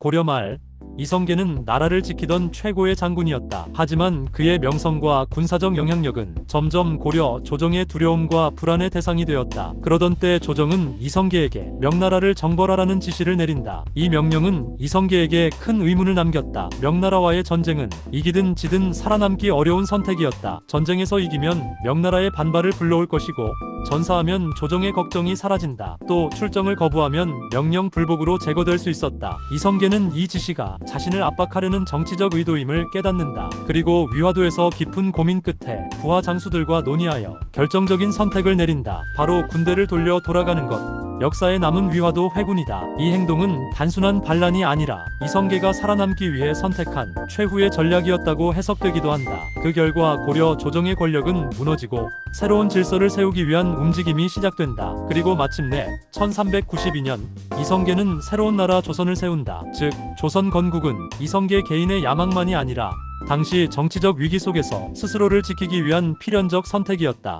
고려 말 이성계는 나라를 지키던 최고의 장군이었다. 하지만 그의 명성과 군사적 영향력은 점점 고려 조정의 두려움과 불안의 대상이 되었다. 그러던 때 조정은 이성계에게 명나라를 정벌하라는 지시를 내린다. 이 명령은 이성계에게 큰 의문을 남겼다. 명나라와의 전쟁은 이기든 지든 살아남기 어려운 선택이었다. 전쟁에서 이기면 명나라의 반발을 불러올 것이고 전사하면 조정의 걱정이 사라진다. 또 출정을 거부하면 명령 불복으로 제거될 수 있었다. 이성계는 이 지시가 자신을 압박하려는 정치적 의도임을 깨닫는다. 그리고 위화도에서 깊은 고민 끝에 부하 장수들과 논의하여 결정적인 선택을 내린다. 바로 군대를 돌려 돌아가는 것. 역사에 남은 위화도 회군이다. 이 행동은 단순한 반란이 아니라 이성계가 살아남기 위해 선택한 최후의 전략이었다고 해석되기도 한다. 그 결과 고려 조정의 권력은 무너지고 새로운 질서를 세우기 위한 움직임이 시작된다. 그리고 마침내 1392년 이성계는 새로운 나라 조선을 세운다. 즉 조선 건국은 이성계 개인의 야망만이 아니라 당시 정치적 위기 속에서 스스로를 지키기 위한 필연적 선택이었다.